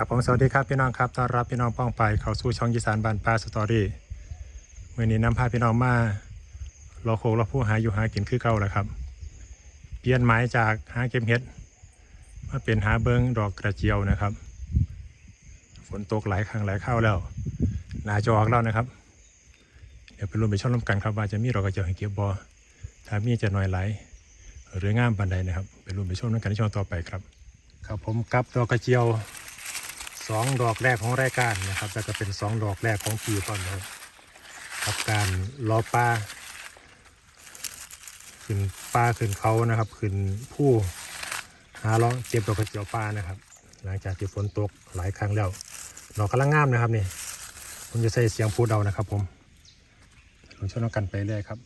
ครับผมสวัสดีครับพี่น้องครับต้อนรับพี่น้องป้องไปเข้าสู่ช่องยีสานบานปลาสตอรี่เมื่อนี้นำพาพี่น้องมาเรอโคกรอผู้หาอยู่หากินคือเก่าแหละครับ เปลี่ยนหมายจากหาเก็บเห็ดมาเป็นหาเบิงดอกกระเจียวนะครับ ฝนตกหลายครั้งหลายเข้าวแล้วนาจะออกแล้วนะครับ เดี๋ยวไปรุ่นไปชมร่วมกันครับว่าจะมีดอกกระเจียวให้เก็บบอถ้ามีจะหน่อยไหลหรืองามบันไดนะครับ ไปรุ่นไปช่วมกันในช่วงต่อไปครับ ครับผมกับดอกกระเจียว สองดอกแรกของรายการนะครับแล้วก็เป็นสองดอกแรกของปีก่อนนะครับกับการล้อปลาขึ้นปลาขึ้นเขานะครับขึ้นผู้หาล้อเก็บดอกกระเจียวปลานะครับ หลังจากที่ฝนตกหลายครั้งแล้วดอกกำลังงามนะครับนี่ผมจะใส่เสียงพูดเอานะครับ ผมลองชมกันไปเรื่อยครับ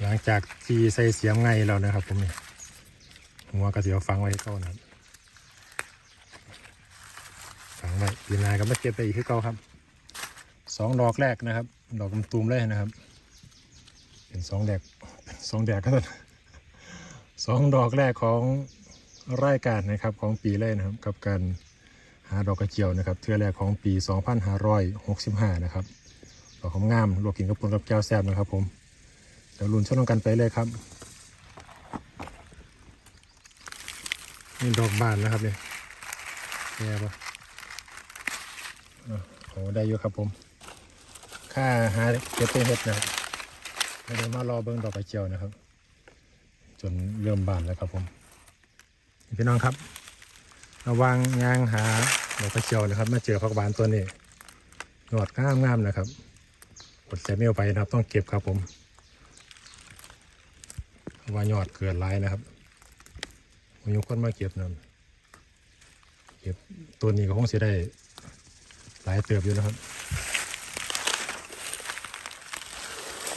หลังจากที่ใส่เสียงไงแล้วนะครับ ผมนี่หัวกระเจียวฟังไว้เข้านะครับ ฝังไว้ปีนาก็มาเก็บไปอีกคือเก่าครับสองดอกแรกนะครับ ดอกกำตูมเลยนะครับ เป็นสองแดกสองแดกก็ต้นสองดอกแรกของรายการนะครับของปีเลยนะครับ กับการหาดอกกระเจียวนะครับเทือแรกของปี 2565 นะครับดอกของงามลวกกินกับปุนกับแก้วแซ่บนะครับ ผมเดี๋ยวลุ้นชนกันไปเลยครับนี่ดอกบานนะครับเนี่ยแย่ปะ โอ้ได้อยู่ครับผม ค่าหาเก็บเป็นเห็ดนะครับไม่ได้มารอเบิ้งดอกกระเจียวนะครับ จนเริ่มบานแล้วครับผมพี่น้องครับระวังยางหาดอกกระเจียวนะครับ มาเจอผักหวานตัวนี้ยอดงามงามๆนะครับกดแซมเมลไปนะครับ ต้องเก็บครับผมว่ายอดเกิดหลายนะครับมีคนมาเก็บนะเก็บตัวนี้ก็คงจะได้ายเติบอยู่นะครับ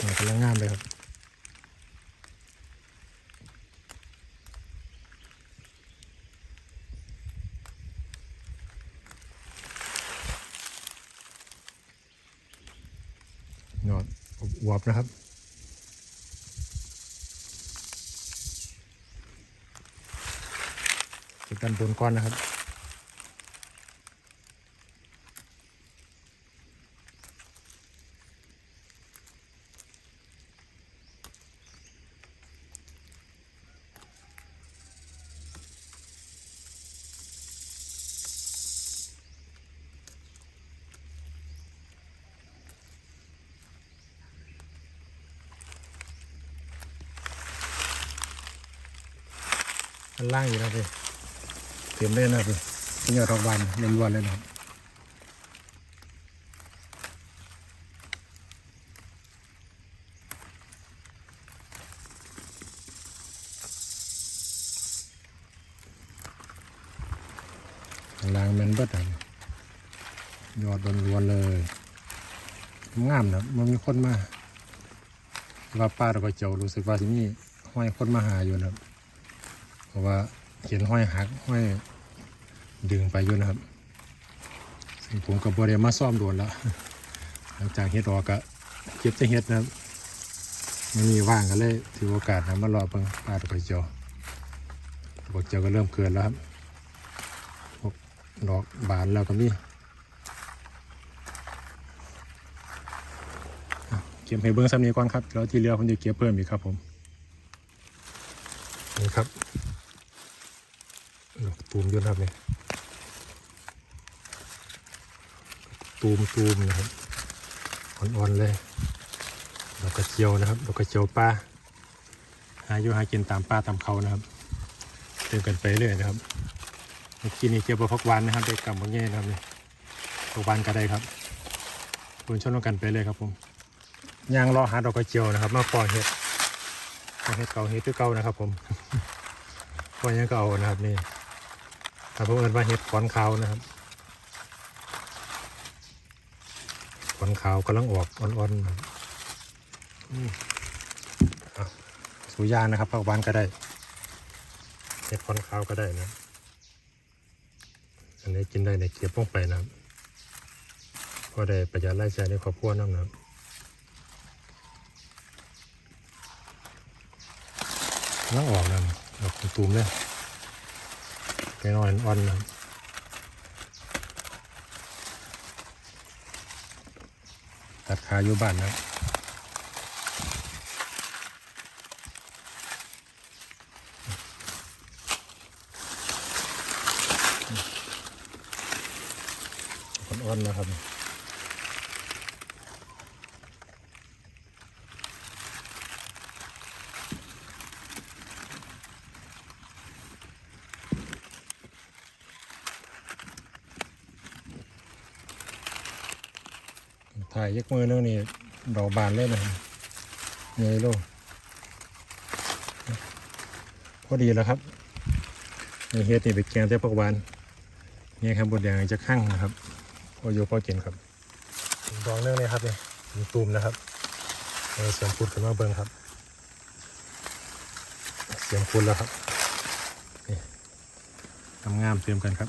นี่กำลังงามเลยครับยอดอวบนะครับเก็บด้านบนก้อนนะครับ อันล่างอยู่นะพี่เต็มเลยนะพี่เป็นยอดรางวัลล้วนเลยนะครับลางแมันเบิดอะยอดล้วนๆเลยงามนะมันมีคนมาว่าป้าตะกเจ้ารู้สึกว่าที่นี่ห้อยคนมาหาอยู่นะ รับเพราะว่าเขียนห้อยหักห้อยดึงไปอยู่นะครับ ซึ่งผมกับบริมาซ่อมโดนแล้วหลังจากเฮ็ดออกก็เก็บจะเฮ็ดนะครับไม่มีว่างก็เลยถือโอกาสนะมารอเบิ่งปลาตะกเจียวตะกเจียวก็เริ่มเกิดแล้วครับพวกดอกบานแล้วก็มีอะเก็บให้เบิ่งซ้ำนี้ก่อนครับแล้วที่เหลือผมจะเก็บเพิ่มอีกครับผมนี่ครับ ตูมด้วยนะครับเนี่ยตูมตูมนะครับอ่อนๆเลยดอกกระเจียวนะครับดอกกระเจียวป้าหาอยู่หากินตามป้าตามเขานะครับเดินกันไปเรื่อยนะครับเมื่อกี้นี้เกี่ยวกับพักวานนะครับเด็กกับพวกนี้นะครับนี่พักวานก็ได้ครับคุณชนกันไปเลยครับผมยางรอหาดอกกระเจียวนะครับ มาปล่อยเห็ดปอยเห็ดเก่าเห็ดที่เก่านะครับ ผมปล่อยยังเก่านะครับนี่ ถ้าผมเอินว่าเห็ดขอนขาวนะครับขอนขาวกำลังออกอ่อนๆนะครับสูยานะครับผักหวานก็ได้เห็ดขอนขาวก็ได้นะอันนี้กินได้ในเก็บลงไปนะครับก็ได้ประหยัดรายจ่ายในครอบครัวน้ำนะครับกำลังออกนะออกตูมเลย แต่อ่อนอ่อนนะตัดขาอยู่บ้านนะอ่อนนะครับ ยยักมือนึงนี่ดอกบานเลยนะครับเงยโลพอดีแล้วครับในเฮ็ดนี่ไปแกงแต่ผักหวานนี่ครับบดแดงจะข้างนะครับพออยู่พอกินครับดอกเนื่องเลยครับเนี่ยเป็นตูมนะครับเออเสียงพูดขึ้นมาเบิ้งครับ เสียงพูดแล้วครับนี่งามๆเตรียมกันครับ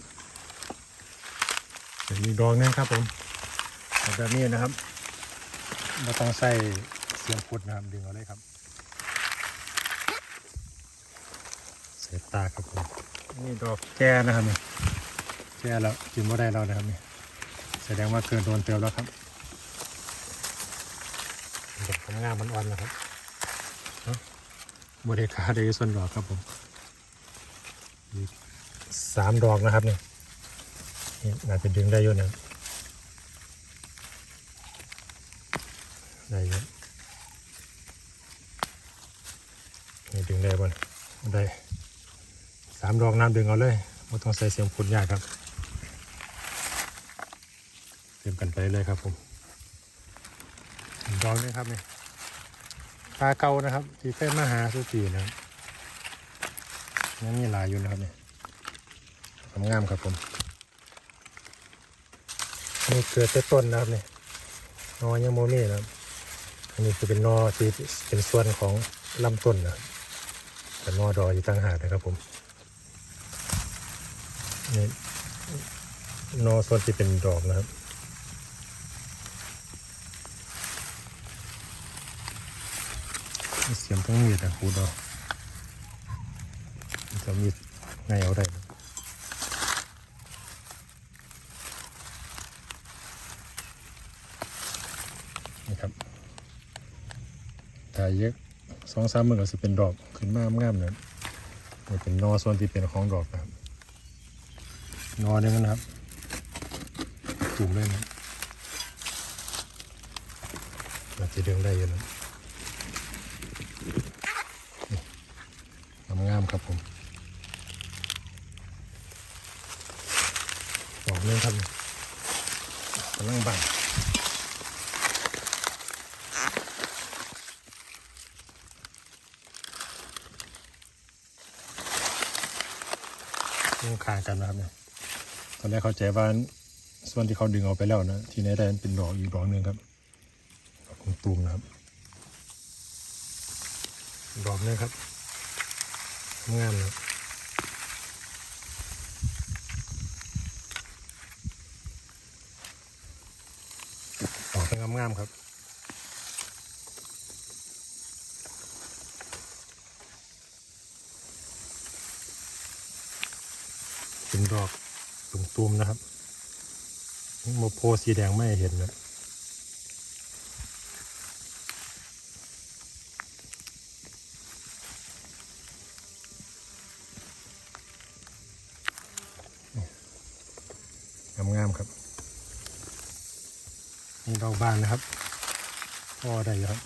เดี๋ยวมีดอกหนึงครับผมแบบนี้นะครับ เราต้องใส่เสียงพุดนะครับดึงเอาเลยครับใส่ตาครับผมนี่ดอกแก่นะครับนี่แก่แล้วกินไม่ได้แล้วนะครับนี่แสดงว่าเกินโดนเตียวแล้วครับดอกงามมันอ่อนแล้วครับเนาะบริคาเดส่วนดอกครับผมอีกสามดอกนะครับนี่นี่น่าจะดึงได้อยู่นะครั ได้ครับนี่ดึงได้บ่นได้สามดอกน้ำดึงเอาเลยไม่ต้องใส่เสียงพุนยากครับเตรียมกันไปเลยครับผมดอกนี้ครับนี่ปลาเกานะครับ ที่เคยมาหาสุปีนะครับยังมีหลายอยู่นะครับนี่ยงามครับผมนี่เกิดแต่ต้นนะครับนี่นอยังโมมี่นะครับ อันนี้คือเป็นนอที่เป็นส่วนของลำต้นนะแต่นอดอกอยู่ต่างหากนะครับผมนี่นอส่วนที่เป็นดอกนะครับเสียมต้องมีดนะคูดอกจะมีดไงเอาได้นะนี่ครับ ถ่าย เยอะสองสามมือก็จะเป็นดอกขึ้นมางามๆนะครับนี่เป็นนอส่วนที่เป็นของดอกนะครับนอเนี่ยมันะครับ จุ่มเลยนะมันจะดึงได้อยู่นะนี่งามๆครับผมดอกนึงครับกำลังบา นยุ่งคางกันนะครับเนี่ยตอนแรกเข้าใจว่าส่วนที่เขาดึงออกไปแล้วนะ ทีนี้ได้เป็นดอกอีกดอกหนึ่งครับดอกของตูมนะครับ ดอกนี้ครับงามเลยดอกเป็นงามๆครับ เป็นดอกตุ่มๆนะครับโมโพสีแดงไม่เห็นนะงามๆครับ นี่ดอกบานนะครับพอได้อยู่ครับ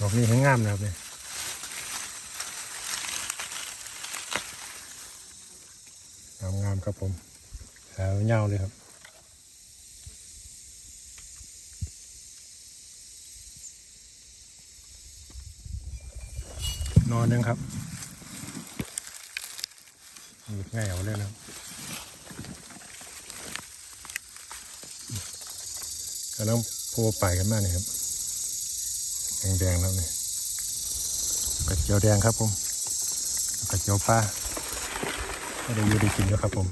ดอกนี้ให้งามนะครับเนี่ย งามงามๆครับผมแถวเงาเลยครับนอนหนึงครับหยุดง่ายเอาเลยนะกำลังโพไปกันมากเลยครับ แดงๆแล้วนี่กระเจียวแดงครับผมกระเจียวปลา ก็ได้อยู่ได้กินแล้วครับผม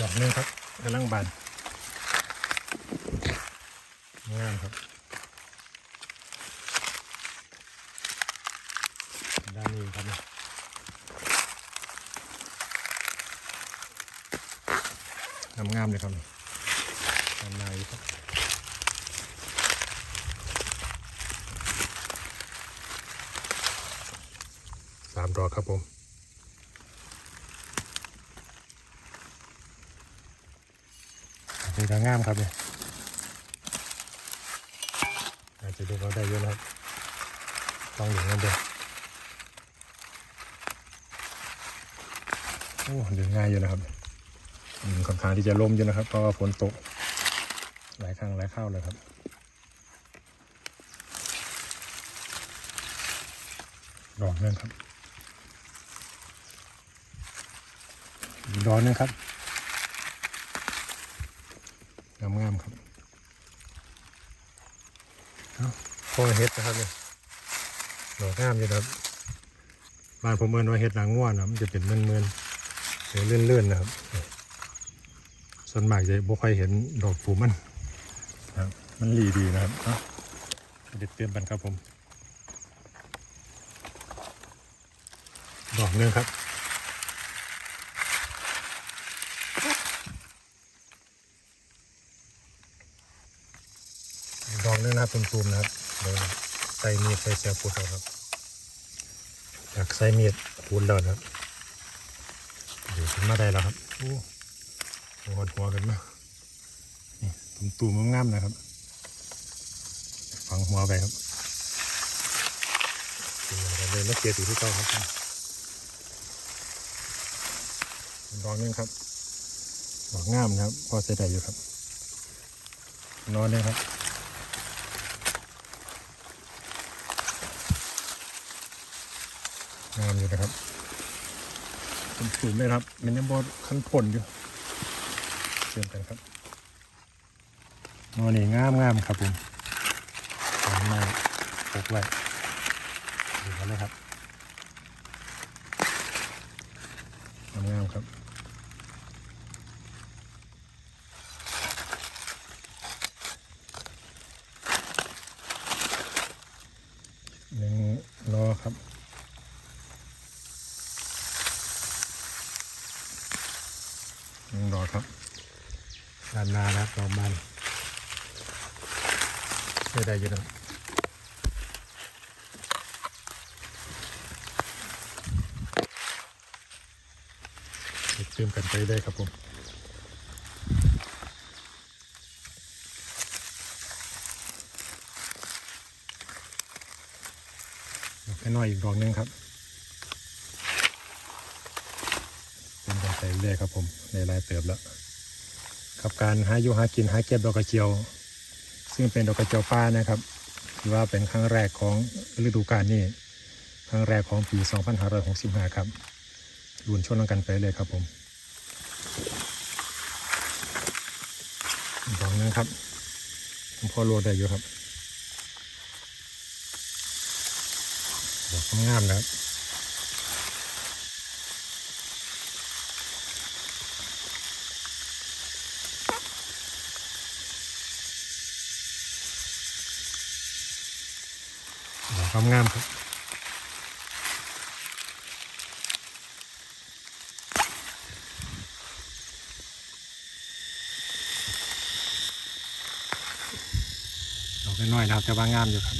ดอกนึงครับกำลังบานงามครับด้านนี้ครับเนี่ยงามงามเลยครับงานายครับสามดอกครับผม นี่ก็งามครับเนี่ยอาจจะดูเขาได้เยอะนะครับลองอย่างนั้นเดียวโอ้ดึงง่ายอยู่นะครับค่อนข้างที่จะล่มอยู่นะครับเพราะว่าฝนตกหลายครั้งหลายเข้าวเลยครับดอกหนึงครับอีกดอกหนึงครับ งามๆครับเอาพอเห็ดนะครับเนี่ยดอกงามอยู่นะครับบ้านผมเมินว่าเห็ดหลังง่วนนะมันจะเป็นเมือนเมือนๆเสียเลื่อนนะครับ ส่วนมากจะบ่ค่อยเห็นดอกผูมันนะครับมันหลีดีนะครับเด็ดเตรียมกันครับผมดอกหนึงครับอีกดอกห นึงนะครับตุ่มๆนะครับเดี๋ยวใส่มีดใส่เสียปูดเอาครับอยากใส่มีดขูดแล้วนะครับเดี๋ยวขึ้นมาได้แล้วครับโอ้หัวหัวกันมานี่ตุ่มตูมงามๆนะครับ ฝังหัวไปครับกินเลยไม่เกียติที่เก้าครับดอกนึงครับดอกงามนะครับ พอใส่ได้อยู่ครับ นอนเลยครับ งามอยู่นะครับตุ่มๆเลยครับ มันยังบอขั้นผลอยู่เชื่อมกันครับนอนนี่งามงามครับผมทำมาปลูกไว้ดูกันเลยครับงามงามครับหนึ่งรอครับ หนึ่งดอกครับด้านหน้านะครับดอกมันใช้ได้อยู่นะเชื่อมกันไปได้ครับผมแค่น้อยอีกดอกหนึงครับเชื่อมกันไปเรื่อยครับผมในลายเติบแล้วกับการหาอยู่หากินหาเก็บดอกกระเจียว ซึ่งเป็นดอกกระเจียวป่านะครับถือว่าเป็นครั้งแรกของฤดูกาลนี้ครั้งแรกของปี 2565 ครับรุนชนกันไปเลยครับผมอีกดอกหนึงครับผมพอโรดได้อยู่ครับดอกงามนะครับ ดอกงามครับดอกน้อยๆนะครับแต่ว่างามอยู่ครับ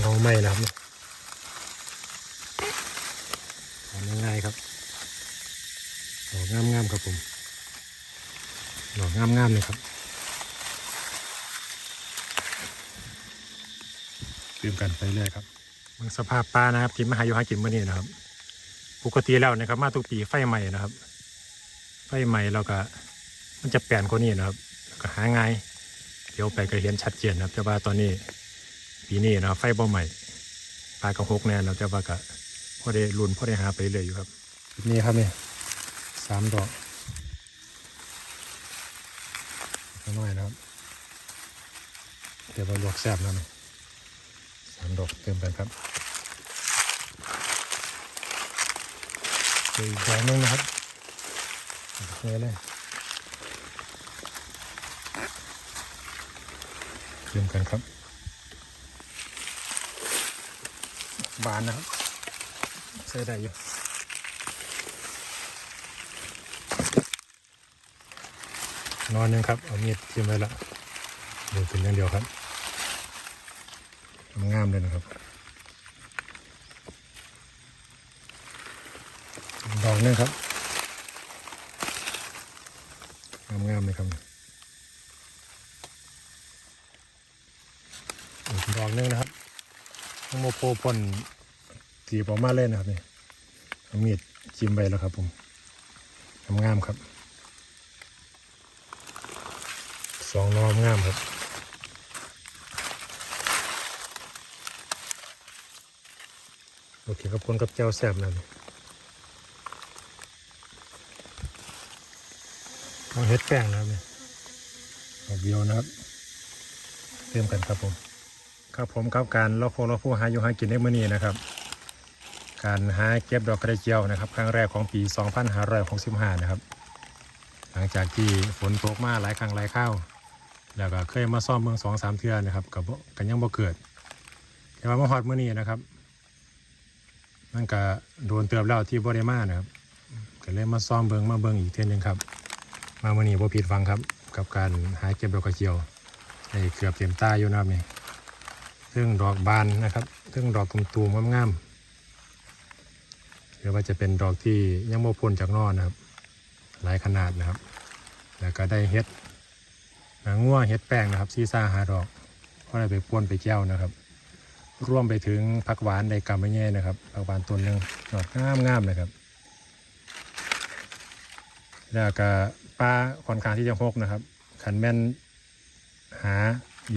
เงาไหม้นะครับทำง่ายๆครับ ดอก งามงามๆครับผมดอกงามงามๆเลยครับตื่มกันไปเรื่อยครับมันสภาพปลานะครับที่มาหาอยู่หากินเมื่อนี้นะครับ ปกติแล้วนะครับ มาทุกปีไฟใหม่นะครับ ไฟใหม่เราก็มันจะแปลนกว่านี้นะครับแล้วก็หาง่ายเดี๋ยวไปก็เห็นชัดเจนนะครับ แต่ว่าตอนนี้ปีนี้นะครับ ไฟบ่ใหม่ปลากระหกแน่แล้วแต่ว่าก็พอได้ลุ้นพอได้หาไปเรื่อยอยู่ครับ นี่ครับนี่ สามดอกน้อยนะครับเดี๋ยวมาลวกแซ่บแล้วนี่สามดอกเติมกันครับอีกดอกนึงนะครับนี่เลยเติมกันครับ บานนะครับใส่ได้อยู่ นอนหนึงครับ เอามีดจิ้มไว้ละเดี๋ยวเป็นอย่างเดียวครับงามเลยนะครับ ดอกหนึงครับ งามๆเลยครับดอกหนึงนะครับต้องโมโพพ่นตีบออกมาเล่นนะครับนี่เอามีดจิ้มไปแล้วครับผมงามครับ สองนอมงามครับโอเคครับคนกับเจ้าแซ่บนะนี่เอาเฮ็ดแป้งนะครับนี่ดอกเดียวนะครับเติมกันครับผม ครับผมครับการเลาะโคเลาะผู้หาอยู่หากินในมื้อนี้นะครับ การหาเก็บดอกกระเจียวนะครับ ครั้งแรกของปี 2565 นะครับ หลังจากที่ฝนตกมาหลายครั้งหลายคราว แล้วก็เคยมาซ่อมเมืองสองสามเทือนะครับกับกันยังบ่เกิดแต่ว่ามาฮอดเมื้อนี้นะครับมันก็โดนเตือบแล้วที่บ่ได้มานะครับก็เลยมาซ่อมเบิงมาเบิงอีกเทื่อหนึงครับ มาเมื้อนี้บ่ผิดฟังครับ กับการหาเก็บดอกกระเจียวได้เกือบเต็มตาอยู่นะครับนี่ซึ่งดอกบานนะครับซึ่งดอกตุ่มๆงามๆหรือว่าจะเป็นดอกที่ยังโมพ้นจากนอกนะครับ หลายขนาดนะครับ แล้วก็ได้เฮ็ด หนังงัวเฮ็ดแป้งนะครับซีซ่าหาดอกก็ได้ไปป่วนไปแก้วนะครับ ร่วมไปถึงผักหวานในกำมะแย่นะครับผักหวานต้นหนึ่งดอกงามๆนะครับแล้วก็ปลาค่อนข้างที่จะหกนะครับขันแม่นหา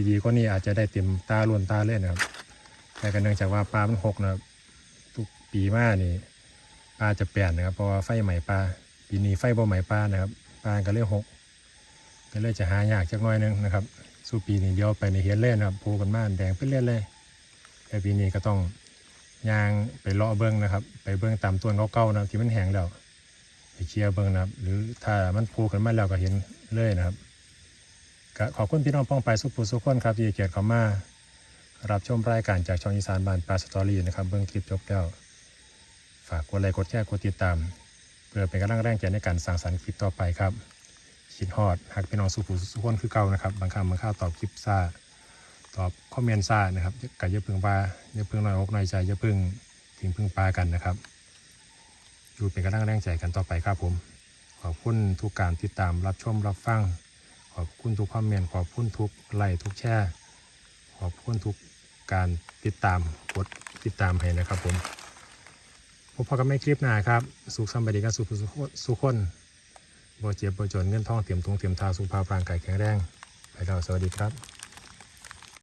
ดีๆก็นี่อาจจะได้เต็มตาล้วนตาเล่นนะครับ แต่ก็เนื่องจากว่าปลามันหกนะครับ ทุกปีมานี่ปลาจะเปลี่ยนนะครับ เพราะว่าไฟใหม่ปลาปีนี้ไฟบ่ใหม่ปลานะครับปลาก็เลยหก ก็เลยจะหายากจักหน้อยนึงนะครับ สู้ปีนี้เดียวไปในเฮ็ดเล่นนะครับพูกันมาแดงเป็นเล่นเลย แต่ปีนี้ก็ต้องยางไปเลาะเบิ้งนะครับ ไปเบิ้งตามต้นเก่าๆนะที่มันแห้งแล้วไปเคลียร์เบิ้งนะครับ หรือถ้ามันพูกันมาแล้วก็เห็นเลยนะครับก็ขอบคุณพี่น้องป้องไปสุขผู้สุขคนครับที่เกียรติเข้ามารับชมรายการจากช่องอีสานบานปลาสตอรี่นะครับเบิ้งคลิปจบแล้วฝากกดไลค์กดแชร์กดติดตาม เพื่อเป็นกำลังแรงใจในการสร้างสรรค์คลิปต่อไปครับ คิดฮอดหักพี่น้องสุขุสุขคนคือเก่านะครับ บางครั้งบางข้าวตอบคลิปซาตอบคอมเมนต์ซานะครับก็อย่าพึ่งว่าอย่าพึ่งน้อยอกน้อยใจอย่าพึ่งทิ้งพึ่งปลากันนะครับอยู่เป็นกำลังแรงใจกันต่อไปครับผม ขอบคุณทุกการติดตามรับชมรับฟัง ขอบคุณทุกคอมเมนต์ขอบคุณทุกไลค์ทุกแชร์ขอบคุณทุกการติดตามกดติดตามให้นะครับผมพบกันไม่คลิปหน้าครับ สุขสำบายดีกันสุขสุขคน บ่เจ็บบ่จนเงินทองเตรียมตรงเตรียมทาสุขภาพร่างกายแข็งแรงไปแล้วสวัสดีครับ